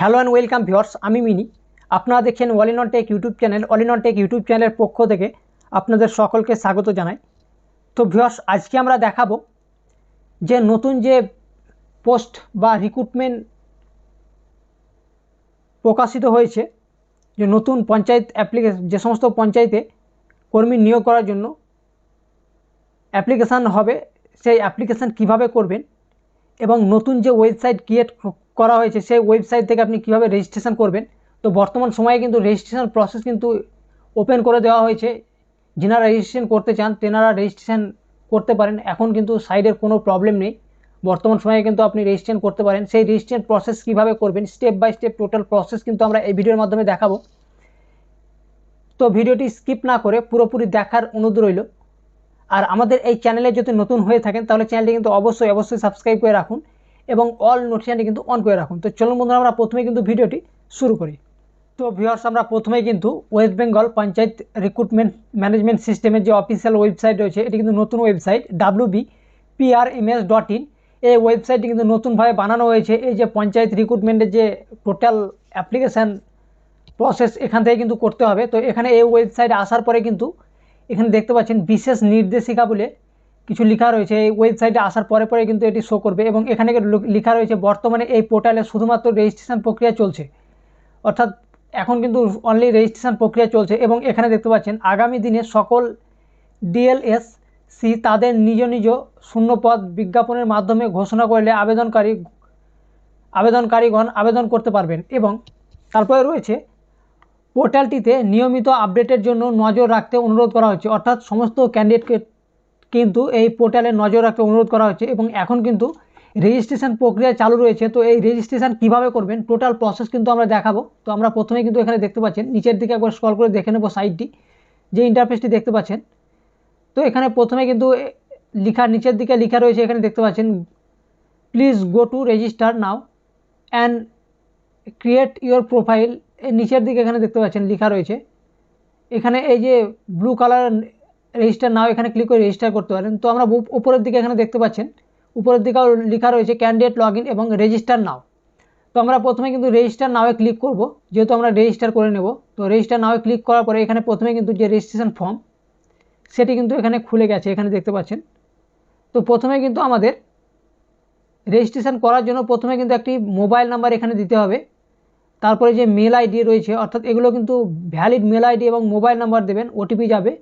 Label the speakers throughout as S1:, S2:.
S1: Hello and welcome viewers আমি মিনি। আপনারা দেখছেন all in tech YouTube channel all in tech YouTube চ্যানেলের পক্ষ থেকে আপনাদের সকলকে স্বাগত জানাই। তো ভিওর্স আজকে আমরা দেখাবো যে নতুন যে পোস্ট বা রিক্রুটমেন্ট প্রকাশিত হয়েছে, যে নতুন পঞ্চায়েত অ্যাপ্লিকেশন যে সমস্ত পঞ্চায়েতে কর্মী নিয়োগ করার জন্য অ্যাপ্লিকেশান হবে, সেই অ্যাপ্লিকেশান কীভাবে করবেন এবং নতুন যে ওয়েবসাইট ক্রিয়েট করা হয়েছে, সেই ওয়েবসাইট থেকে আপনি কীভাবে রেজিস্ট্রেশন করবেন? তো বর্তমান সময়ে কিন্তু রেজিস্ট্রেশন প্রসেস কিন্তু ওপেন করে দেওয়া হয়েছে। যিনারা রেজিস্ট্রেশন করতে চান, তেনারা রেজিস্ট্রেশন করতে পারেন। এখন কিন্তু সাইডের কোনো প্রবলেম নেই। বর্তমান সময়ে কিন্তু আপনি রেজিস্ট্রেশন করতে পারেন। সেই রেজিস্ট্রেশন প্রসেস কীভাবে করবেন step by step total process কিন্তু আমরা এই ভিডিওর মাধ্যমে দেখাবো। তো ভিডিওটি স্কিপ না করে পুরোপুরি দেখার অনুরোধ রইল। আর আমাদের এই চ্যানেলে যদি নতুন হয়ে থাকেন, তাহলে চ্যানেলটি কিন্তু অবশ্যই অবশ্যই সাবস্ক্রাইব করে রাখুন এবং অল নোটিফিকেশনটি কিন্তু অন করে রাখুন। তো চলুন বন্ধুরা, আমরা প্রথমে কিন্তু ভিডিওটি শুরু করি। তো ভিউয়ার্স আমরা প্রথমেই কিন্তু West Bengal panchayat recruitment management সিস্টেমের যে অফিসিয়াল ওয়েবসাইট রয়েছে, এটি কিন্তু নতুন website W B PRMS dot in এই ওয়েবসাইটটি কিন্তু নতুনভাবে বানানো হয়েছে। এই যে পঞ্চায়েত রিক্রুটমেন্টের যে টোটাল অ্যাপ্লিকেশান প্রসেস এখান থেকে কিন্তু করতে হবে। তো এখানে এই ওয়েবসাইটে আসার পরে কিন্তু এখানে দেখতে পাচ্ছেন বিশেষ নির্দেশিকা বলে কিছু লেখা রয়েছে। এই ওয়েবসাইটে আসার পরে পরে কিন্তু এটি শো করবে এবং এখানে লেখা রয়েছে, বর্তমানে এই পোর্টালে শুধুমাত্র রেজিস্ট্রেশন প্রক্রিয়া চলছে। অর্থাৎ এখন কিন্তু অনলি রেজিস্ট্রেশন প্রক্রিয়া চলছে এবং এখানে দেখতে পাচ্ছেন আগামী দিনে সকল ডিএলএস সি তাদের নিজ নিজ শূন্যপদ বিজ্ঞাপনের মাধ্যমে ঘোষণা করলে আবেদনকারী আবেদনকারীগণ আবেদন করতে পারবেন এবং তারপরে রয়েছে পোর্টালটিতে নিয়মিত আপডেটের জন্য নজর রাখতে অনুরোধ করা হচ্ছে। অর্থাৎ সমস্ত ক্যান্ডিডেটকে কিন্তু এই পোর্টালে নজর রাখতে অনুরোধ করা হচ্ছে এবং এখন কিন্তু রেজিস্ট্রেশন প্রক্রিয়া চালু রয়েছে। তো এই রেজিস্ট্রেশন কীভাবে করবেন? টোটাল প্রসেস কিন্তু আমরা দেখাবো। তো আমরা প্রথমে কিন্তু এখানে দেখতে পাচ্ছেন, নিচের দিকে একবার স্ক্রল করে দেখে নেব সাইটটি যে ইন্টারফেসটি দেখতে পাচ্ছেন। তো এখানে প্রথমে কিন্তু লিখা, নিচের দিকে লেখা রয়েছে, এখানে দেখতে পাচ্ছেন please go to register now and create your profile নিচের দিকে এখানে দেখতে পাচ্ছেন, লেখা রয়েছে। এখানে এই যে ব্লু কালার রেজিস্টার নাও এখানে ক্লিক করে রেজিস্টার করতে পারেন। তো আমরা উপরের দিকে এখানে দেখতে পাচ্ছেন, উপরের দিকেও লেখা রয়েছে ক্যান্ডিডেট লগ এবং রেজিস্টার নাও তো আমরা প্রথমে কিন্তু রেজিস্টার নাওয়ে ক্লিক করব, যেহেতু আমরা রেজিস্টার করে নেব। তো রেজিস্টার নাওয়ে ক্লিক করার পরে এখানে প্রথমে কিন্তু যে রেজিস্ট্রেশন ফর্ম সেটি কিন্তু এখানে খুলে গেছে, এখানে দেখতে পাচ্ছেন। তো প্রথমে কিন্তু আমাদের রেজিস্ট্রেশন করার জন্য প্রথমে কিন্তু একটি মোবাইল নাম্বার এখানে দিতে হবে। তারপরে যে মেল আইডি রয়েছে, অর্থাৎ এগুলো কিন্তু ভ্যালিড মেল আইডি এবং মোবাইল নাম্বার দেবেন ওটিপি যাবে।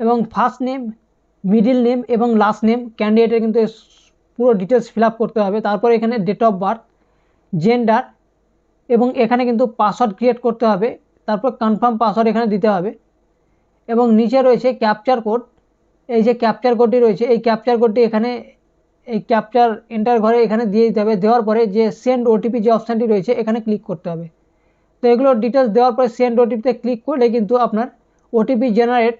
S1: এবং ফার্স্ট নেম মিডিল নেম এবং লাস্ট নেম ক্যান্ডিডেটের কিন্তু পুরো ডিটেলস ফিল করতে হবে। তারপরে এখানে ডেট অফ বার্থ জেন্ডার এবং এখানে কিন্তু পাসওয়ার্ড ক্রিয়েট করতে হবে। তারপর কনফার্ম পাসওয়ার্ড এখানে দিতে হবে। এবং নিচে রয়েছে ক্যাপচার কোড এই যে ক্যাপচার কোডটি রয়েছে, এই ক্যাপচার কোডটি এখানে এই ক্যাপচার এন্টার ঘরে এখানে দিয়ে দিতে হবে দেওয়ার পরে যে সেন্ড ওটিপি যে অপশানটি রয়েছে এখানে ক্লিক করতে হবে তো এগুলো ডিটেলস দেওয়ার পরে সেন্ড ওটিপিতে ক্লিক করলে কিন্তু আপনার OTP generate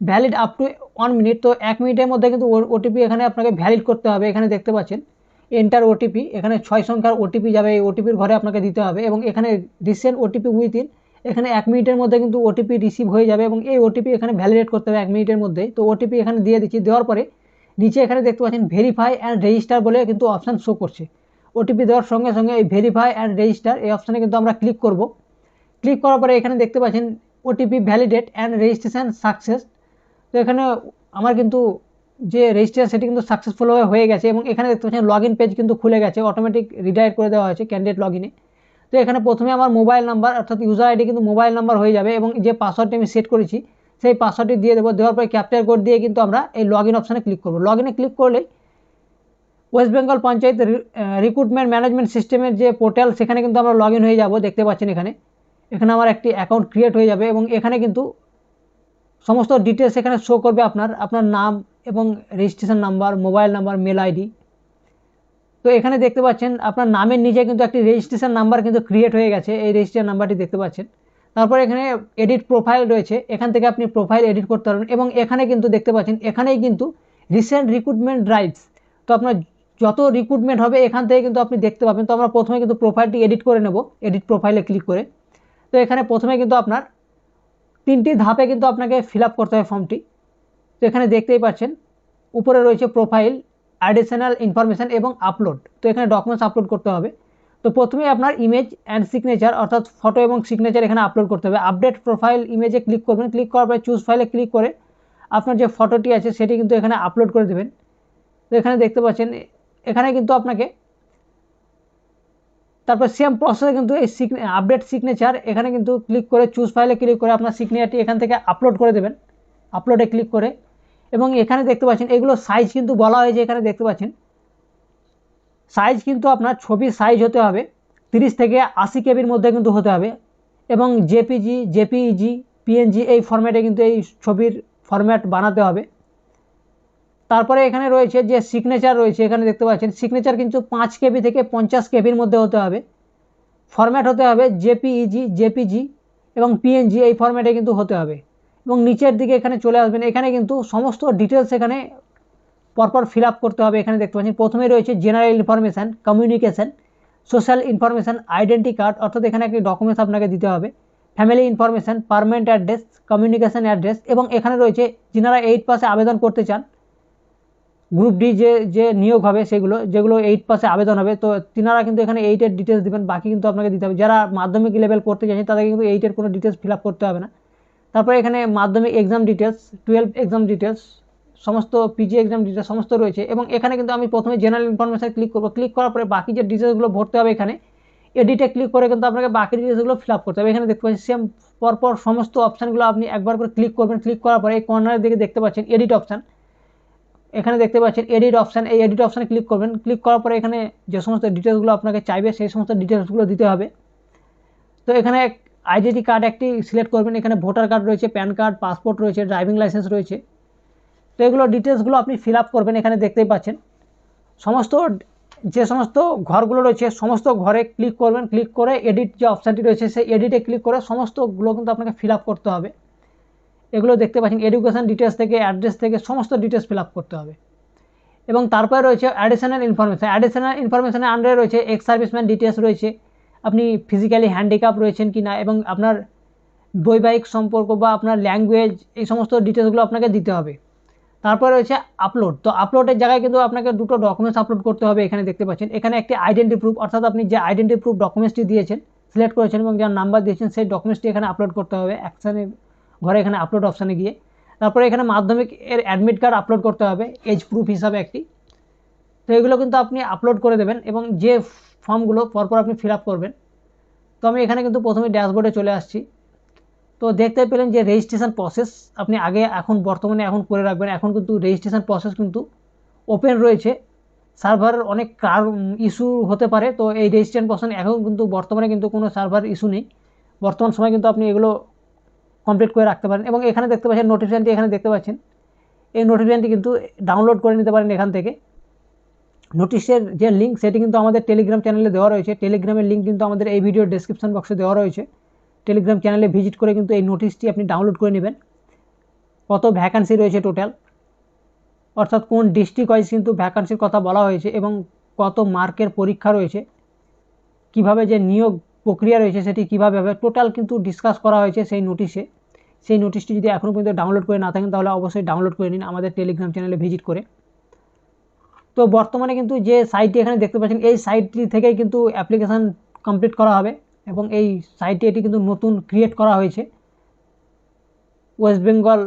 S1: valid up to one minute তো এক মিনিটের মধ্যে কিন্তু ওটিপি এখানে আপনাকে ভ্যালিড করতে হবে এখানে দেখতে পাচ্ছেন এন্টার ওটিপি এখানে ছয় সংখ্যার ওটিপি যাবে এই ওটিপির ঘরে আপনাকে দিতে হবে এবং এখানে রিসেন্ট ওটিপি উইথিন এখানে এক মিনিটের মধ্যে কিন্তু ওটিপি রিসিভ হয়ে যাবে এবং এই ওটিপি এখানে ভ্যালিডেট করতে হবে এক মিনিটের মধ্যে তো ওটিপি এখানে দিয়ে দিচ্ছি দেওয়ার পরে নিচে এখানে দেখতে পাচ্ছেন ভেরিফাই অ্যান্ড রেজিস্টার বলে কিন্তু অপশান শো করছে। ওটিপি দেওয়ার সঙ্গে সঙ্গে এই ভেরিফাই অ্যান্ড রেজিস্টার এই অপশানে কিন্তু আমরা ক্লিক করব। ক্লিক করার পরে এখানে দেখতে পাচ্ছেন OTP validate and registration success তো এখানে আমার কিন্তু যে রেজিস্ট্রেশন সেটি কিন্তু সাকসেসফুলভাবে হয়ে গেছে এবং এখানে দেখতে পাচ্ছেন লগ পেজ কিন্তু খুলে গেছে অটোমেটিক রিডাইরেক্ট করে দেওয়া হয়েছে ক্যান্ডিডেট লগ তো এখানে প্রথমে আমার মোবাইল নাম্বার অর্থাৎ ইউজার আইডি কিন্তু মোবাইল নাম্বার হয়ে যাবে এবং যে পাসওয়ার্ডটি আমি সেট করেছি সেই পাসওয়ার্ডটি দিয়ে দেবো। দেওয়ার পরে ক্যাপচার কোড দিয়ে কিন্তু আমরা এই লগ ইন অপশানে ক্লিক করব। লগ ইনে ক্লিক করলেই West Bengal panchayat recruitment management সিস্টেমের যে পোর্টাল সেখানে কিন্তু আমরা লগ হয়ে যাব। দেখতে পাচ্ছেন এখানে। এখানে আমার একটি অ্যাকাউন্ট ক্রিয়েট হয়ে যাবে এবং এখানে কিন্তু সমস্ত ডিটেলস এখানে শো করবে আপনার। আপনার নাম এবং registration number mobile number mail ID তো এখানে দেখতে পাচ্ছেন, আপনার নামের নিচে কিন্তু একটি রেজিস্ট্রেশন নাম্বার কিন্তু ক্রিয়েট হয়ে গেছে। এই রেজিস্ট্রেশন নাম্বারটি দেখতে পাচ্ছেন। তারপর এখানে এডিট প্রোফাইল রয়েছে, এখান থেকে আপনি প্রোফাইল এডিট করতে পারবেন এবং এখানে কিন্তু দেখতে পাচ্ছেন, এখানেই কিন্তু রিসেন্ট রিক্রুটমেন্ট ড্রাইভস তো আপনার যত রিক্রুটমেন্ট হবে এখান থেকে কিন্তু আপনি দেখতে পাবেন, তো আমরা প্রথমে কিন্তু প্রোফাইলটি এডিট করে নেব এডিট প্রোফাইলে ক্লিক করে। তো এখানে প্রথমে কিন্তু আপনার তিনটি ধাপে কিন্তু আপনাকে ফিল করতে হবে ফর্মটি তো এখানে দেখতেই পাচ্ছেন, উপরে রয়েছে প্রোফাইল অ্যাডিশনাল ইনফরমেশান এবং আপলোড তো এখানে ডকুমেন্টস আপলোড করতে হবে। তো প্রথমে আপনার ইমেজ অ্যান্ড সিগনেচার অর্থাৎ ফটো এবং সিগনেচার এখানে আপলোড করতে হবে। আপডেট প্রোফাইল ইমেজে ক্লিক করবেন। ক্লিক করার পরে চুজ ফাইলে ক্লিক করে আপনার যে ফটোটি আছে, সেটি কিন্তু এখানে আপলোড করে দেবেন। তো এখানে দেখতে পাচ্ছেন, এখানে কিন্তু আপনাকে তারপর সেম প্রসেসে কিন্তু এই সিগনে আপডেট সিগনেচার এখানে কিন্তু ক্লিক করে চুজ ফাইলে ক্লিক করে আপনার সিগনেচারটি এখান থেকে আপলোড করে দেবেন। আপলোডে ক্লিক করে। এবং এখানে দেখতে পাচ্ছেন, এগুলো সাইজ কিন্তু বলা হয়েছে এখানে দেখতে পাচ্ছেন। সাইজ কিন্তু আপনার ছবির সাইজ হতে হবে তিরিশ থেকে আশি কেবির মধ্যে কিন্তু হতে হবে এবং জেপিজি, জেপিইজি, পিএনজি এই ফরম্যাটে কিন্তু এই ছবির ফরম্যাট বানাতে হবে। তারপরে এখানে রয়েছে যে সিগনেচার রয়েছে, এখানে দেখতে পাচ্ছেন সিগনেচার কিন্তু পাঁচ কেবি থেকে পঞ্চাশ কেবির মধ্যে হতে হবে। ফরম্যাট হতে হবে জেপিইজি, জেপিজি এবং পিএনজি এই ফরম্যাটে কিন্তু হতে হবে। এবং নিচের দিকে এখানে চলে আসবেন, এখানে কিন্তু সমস্ত ডিটেলস এখানে পরপর ফিল করতে হবে এখানে দেখতে পাচ্ছেন। প্রথমে রয়েছে general information communication social information identity card অর্থাৎ এখানে একটি ডকুমেন্টস আপনাকে দিতে হবে। Family information permanent address communication address এবং এখানে রয়েছে যিনারা এইট পাসে আবেদন করতে চান গ্রুপ ডি যে যে নিয়োগ হবে সেগুলো, যেগুলো এইট পাসে আবেদন হবে, তো তিনারা কিন্তু এখানে এইটের ডিটেলস দেবেন, বাকি কিন্তু আপনাকে দিতে হবে। যারা মাধ্যমিক লেভেল করতে চাইছেন, তাদেরকে কিন্তু এইটের কোনো ডিটেলস ফিল করতে হবে না। তারপরে এখানে মাধ্যমিক exam details twelve exam details সমস্ত পিজি এক্সাম ডিটেলস সমস্ত রয়েছে এবং এখানে কিন্তু আমি প্রথমে জেনারেল ইনফরমেশান ক্লিক করব। ক্লিক করার পরে বাকি যে ডিটেলসগুলো ভরতে হবে এখানে এডিটে ক্লিক করে কিন্তু আপনাকে বাকি ডিটেলসগুলো ফিল আপ করতে হবে। এখানে দেখতে পাচ্ছি সেম পরপর সমস্ত অপশানগুলো আপনি একবার করে ক্লিক করবেন। ক্লিক করার পরে এই কর্নারের দিকে দেখতে পাচ্ছেন এডিট অপশান এখানে দেখতে পাচ্ছেন এডিট অপশান এই এডিট অপশানে ক্লিক করবেন। ক্লিক করার পরে এখানে যে সমস্ত ডিটেলসগুলো আপনাকে চাইবে সেই সমস্ত ডিটেলসগুলো দিতে হবে। তো এখানে আইডেন্টি কার্ড একটি সিলেক্ট করবেন। এখানে ভোটার কার্ড রয়েছে প্যান কার্ড পাসপোর্ট রয়েছে ড্রাইভিং লাইসেন্স রয়েছে। তো এগুলো ডিটেলসগুলো আপনি ফিল আপ করবেন, এখানে দেখতেই পাচ্ছেন। সমস্ত যে সমস্ত ঘরগুলো রয়েছে, সমস্ত ঘরে ক্লিক করবেন ক্লিক করে এডিট যে অপশানটি রয়েছে, সেই এডিটে ক্লিক করে সমস্তগুলো কিন্তু আপনাকে ফিল আপ করতে হবে। এগুলো দেখতে পাচ্ছেন এডুকেশান ডিটেলস থেকে অ্যাড্রেস থেকে সমস্ত ডিটেলস ফিল আপ করতে হবে। এবং তারপরে রয়েছে অ্যাডিশনাল ইনফরমেশান অ্যাডিশনাল ইনফরমেশানের আন্ডারে রয়েছে এক্স সার্ভিসম্যান ডিটেলস রয়েছে, আপনি ফিজিক্যালি হ্যান্ডিক্যাপ রয়েছেন কি না এবং আপনার বৈবাহিক সম্পর্ক বা আপনার ল্যাঙ্গুয়েজ এই সমস্ত ডিটেলসগুলো আপনাকে দিতে হবে। তারপরে রয়েছে আপলোড তো আপলোডের জায়গায় কিন্তু আপনাকে দুটো ডকুমেন্টস আপলোড করতে হবে এখানে দেখতে পাচ্ছেন। এখানে একটি আইডেন্টি প্রুফ অর্থাৎ আপনি যে আইডেন্টি প্রুফ ডকুমেন্টসটি দিয়েছেন সিলেক্ট করেছেন এবং যার নাম্বার দিয়েছেন, সেই ডকুমেন্টসটি এখানে আপলোড করতে হবে। অ্যাকশানে ঘরে এখানে আপলোড অপশানে গিয়ে। তারপরে এখানে মাধ্যমিক এর অ্যাডমিট কার্ড আপলোড করতে হবে এজ প্রুফ হিসাবে একটি। তো এগুলো কিন্তু আপনি আপলোড করে দেবেন এবং যে ফর্মগুলো পরপর আপনি ফিল করবেন। তো আমি এখানে কিন্তু প্রথমে ড্যাশবোর্ডে চলে আসছি। তো দেখতে পেলেন যে রেজিস্ট্রেশন প্রসেস আপনি আগে এখন বর্তমানে এখন করে রাখবেন, এখন কিন্তু রেজিস্ট্রেশন প্রসেস কিন্তু ওপেন রয়েছে। সার্ভারের অনেক কার ইস্যু হতে পারে, তো এই রেজিস্ট্রেশন প্রসেস এখন কিন্তু বর্তমানে কিন্তু কোনো সার্ভার ইস্যু নেই। বর্তমান সময় কিন্তু আপনি এগুলো কমপ্লিট করে রাখতে পারেন এবং এখানে দেখতে পাচ্ছেন নোটিফিকেশানটি এখানে দেখতে পাচ্ছেন। এই নোটিফিকেশানটি কিন্তু ডাউনলোড করে নিতে পারেন এখান থেকে। নোটিশের যে লিঙ্ক সেটি কিন্তু আমাদের টেলিগ্রাম চ্যানেলে দেওয়া রয়েছে। টেলিগ্রামের লিঙ্ক কিন্তু আমাদের এই ভিডিও ডেসক্রিপশন বক্সে দেওয়া রয়েছে। টেলিগ্রাম চ্যানেলে ভিজিট করে কিন্তু এই নোটিশটি আপনি ডাউনলোড করে নেবেন। কত ভ্যাকান্সি রয়েছে টোটাল অর্থাৎ কোন ডিস্ট্রিক্ট ওয়াইজ কিন্তু ভ্যাকান্সির কথা বলা হয়েছে এবং কত মার্কের পরীক্ষা রয়েছে, কীভাবে যে নিয়োগ প্রক্রিয়া রয়েছে সেটি কীভাবে হবে টোটাল কিন্তু ডিসকাস করা হয়েছে সেই নোটিশে সেই নোটিশটি যদি এখনও পর্যন্ত ডাউনলোড করে না থাকেন তাহলে অবশ্যই ডাউনলোড করে নিন আমাদের টেলিগ্রাম চ্যানেলে ভিজিট করে। তো বর্তমানে কিন্তু যে সাইটটি এখানে দেখতে পাচ্ছেন, এই সাইটটি থেকেই কিন্তু অ্যাপ্লিকেশান কমপ্লিট করা হবে। এবং এই সাইটে এটি কিন্তু নতুন ক্রিয়েট করা হয়েছে। West Bengal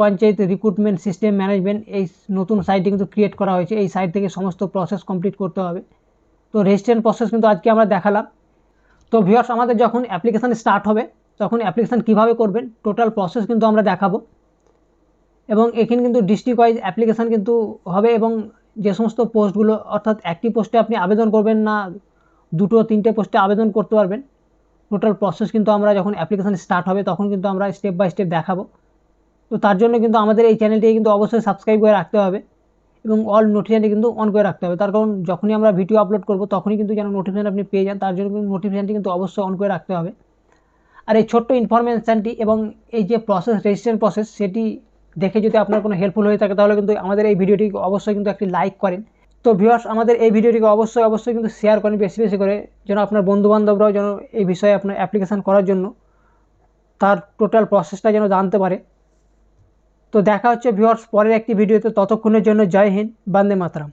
S1: panchayat recruitment system management এই নতুন সাইটটি কিন্তু ক্রিয়েট করা হয়েছে। এই সাইট থেকে সমস্ত প্রসেস কমপ্লিট করতে হবে। তো রেজিস্ট্রেশন প্রসেস কিন্তু আজকে আমরা দেখালাম। তো ভিওর্স আমাদের যখন অ্যাপ্লিকেশান স্টার্ট হবে, তখন অ্যাপ্লিকেশান কীভাবে করবেন টোটাল প্রসেস কিন্তু আমরা দেখাবো। এবং এখানে কিন্তু ডিস্ট্রিক্ট ওয়াইজ অ্যাপ্লিকেশান কিন্তু হবে এবং যে সমস্ত পোস্টগুলো অর্থাৎ একটি পোস্টে আপনি আবেদন করবেন না, দুটো, তিনটে পোস্টে আবেদন করতে পারবেন। টোটাল প্রসেস কিন্তু আমরা যখন অ্যাপ্লিকেশান স্টার্ট হবে, তখন কিন্তু আমরা স্টেপ বাই স্টেপ দেখাবো। তো তার জন্য কিন্তু আমাদের এই চ্যানেলটি কিন্তু অবশ্যই সাবস্ক্রাইব করে রাখতে হবে এবং অল নোটিফিকেশানটি কিন্তু অন করে রাখতে হবে। তার কারণ যখনই আমরা ভিডিও আপলোড করব, তখনই কিন্তু যেন নোটিফিকেশান আপনি পেয়ে যান, তার জন্য কিন্তু নোটিফিকেশানটি কিন্তু অবশ্যই অন করে রাখতে হবে। আর এই ছোট্ট ইনফরমেশানটি এবং এই যে প্রসেস রেজিস্ট্রেশন প্রসেস সেটি দেখে যদি আপনার কোনো হেল্পফুল হয়ে থাকে, তাহলে কিন্তু আমাদের এই ভিডিওটি অবশ্যই কিন্তু একটি লাইক করেন। তো ভিউয়ার্স আমাদের এই ভিডিওটিকে অবশ্যই অবশ্যই কিন্তু শেয়ার করেন বেশি বেশি করে, যেন আপনার বন্ধুবান্ধবরাও যেন এই বিষয়ে আপনার অ্যাপ্লিকেশান করার জন্য তার টোটাল প্রসেসটা যেন জানতে পারে। তো দেখা হচ্ছে ভিউয়ার্স পরের একটি ভিডিওতে, ততক্ষণের জন্য জয় হিন্দ, বান্দে মাতরাম।